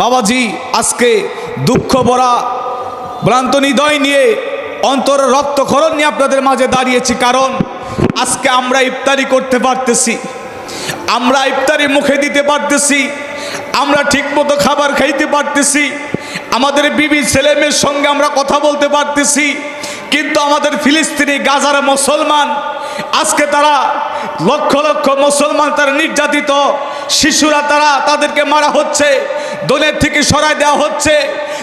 বাবাজি, আজকে দুঃখ ভরা ভ্রান্ত হৃদয় নিয়ে অন্তর রক্তক্ষরণ নিয়ে আপনাদের মাঝে দাঁড়িয়েছি। কারণ আজকে আমরা ইফতারি করতে পারতেছি, আমরা ইফতারি মুখে দিতে পারতেছি, আমরা ঠিকমতো খাবার খাইতে পারতেছি, আমাদের বিবি ছেলে মেয়ের সঙ্গে আমরা কথা বলতে পারতেছি, কিন্তু আমাদের ফিলিস্তিনি, গাজার মুসলমান, আজকে তারা লক্ষ লক্ষ মুসলমান তারা নির্যাতিত, শিশুরা তারা তাদেরকে মারা হচ্ছে দোলের থেকে সরাই দেওয়া হচ্ছে।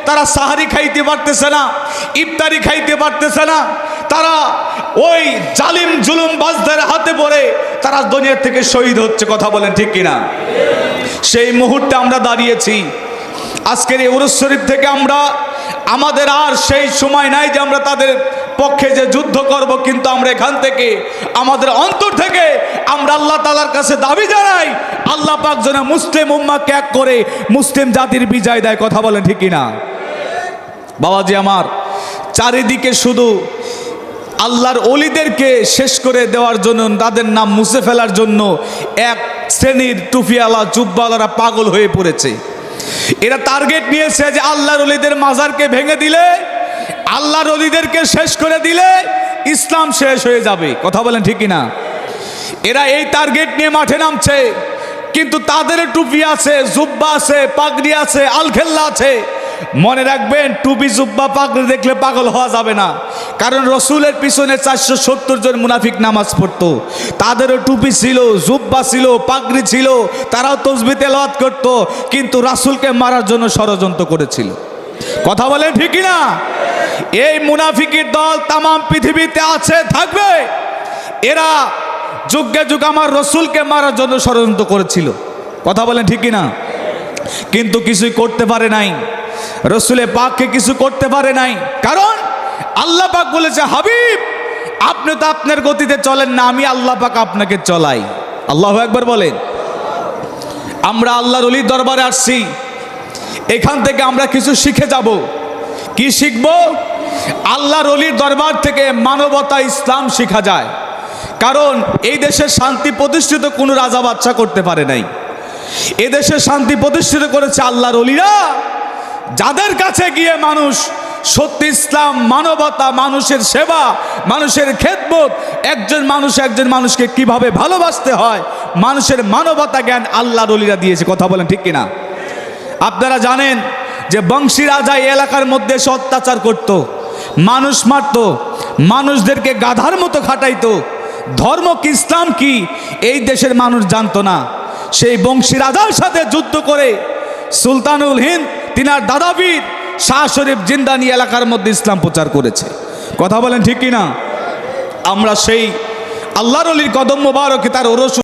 তারা সাহারি খাইতে পারতেছে না, ইফতারি খাইতে পারতেছে না। তারা ওই জালিম জুলুম বাজদের হাতে পড়ে তারা দুনিয়া থেকে শহীদ হচ্ছে, কথা বলেন ঠিক কিনা? সেই মুহূর্তে আমরা দাঁড়িয়েছি। আজকের এই উরুস শরীফ থেকে আমরা, আমাদের আর সেই সময় নাই যে আমরা তাদের পক্ষে যে যুদ্ধ করব, কিন্তু আমরা এখান থেকে, আমাদের অন্তর থেকে আমরা আল্লাহ তালার কাছে দাবি জানাই, আল্লাহ পাক যেন মুসলিম উম্মাকে এক করে মুসলিম জাতির বিজয় দেয়, কথা বলেন ঠিক কিনা? বাবাজি আমার, চারিদিকে শুধু আল্লাহর অলিদেরকে শেষ করে দেওয়ার জন্য, তাদের নাম মুছে ফেলার জন্য এক শ্রেণির টুফিওয়ালা, জুব্বাওয়ালারা পাগল হয়ে পড়েছে। এরা টার্গেট নিয়েছে যে আল্লাহর অলিদের মাজারকে ভেঙে দিলে আল্লাহর অলিদেরকে শেষ করে দিলে ইসলাম শেষ হয়ে যাবে। কথা বলেন ঠিক না এরা এই টার্গেট নিয়ে মাঠে নামছে, কিন্তু তাদের টুপি আছে, জুব্বা আছে, পাগড়ি আছে, আলখেল্লা আছে। মনে রাখবেন, টুপি, জুব্বা, পাগড়ি দেখলে পাগল হওয়া যাবে না। কারণ রসুলের পিছনে চারশো সত্তর জন মুনাফিক নামাজ পড়তো। তাদেরও টুপি ছিল, জুব্বা ছিল, পাগড়ি ছিল, তারাও তসবি তেলাওয়াত করতো, কিন্তু রাসুলকে মারার জন্য ষড়যন্ত্র করেছিল। কথা বলেন ঠিকই না এই মুনাফিকের দল তাম পৃথিবীতে আছে, থাকবে। এরা যুগে যুগ আমার রসুলকে মারার জন্য ষড়যন্ত্র করেছিল। কথা বলেন ঠিকই না কিন্তু কিছুই করতে পারে নাই। রসুলে পাককে কিছু করতে পারে নাই। কারণ আল্লাহ পাক বলেছে, হাবিব, আপনি তো আপনার গতিতে চলেন না, আমি আল্লাহ পাক আপনাকে চলাই। আল্লাহ একবার বলেন। আমরা আল্লাহর অলির দরবারে আসছি। এখান থেকে আমরা কিছু শিখে যাব। কি শিখব? আল্লাহর অলির দরবার থেকে মানবতা ইসলাম শেখা যায়। কারণ এই দেশের শান্তি প্রতিষ্ঠিত কোনো রাজা বাচ্চা করতে পারে নাই। এদেশে শান্তি প্রতিষ্ঠিত করেছে আল্লাহ রলিরা যাদের কাছে গিয়ে মানুষ সত্যি ইসলাম, মানবতা, মানুষের সেবা, মানুষের খেদমত, একজন মানুষ একজন মানুষকে কীভাবে ভালোবাসতে হয়, মানুষের মানবতা জ্ঞান আল্লাহ রলিরা দিয়েছে। কথা বলেন ঠিক কিনা? আপনারা জানেন যে বংশী রাজা এলাকার মধ্যে এসে অত্যাচার করত, মানুষ মারত, মানুষদেরকে গাধার মতো খাটাইতো। ধর্ম কি, ইসলাম কি, এই দেশের মানুষ জানতো না। সেই বংশী রাজার সাথে যুদ্ধ করে সুলতানুল হিন্দ, তিনার দাদাবীর শাহ শরীফ জিন্দানি এলাকার মধ্যে ইসলাম প্রচার করেছে। কথা বলেন ঠিক কি না আমরা সেই আল্লাহর অলির কদম তার ওরস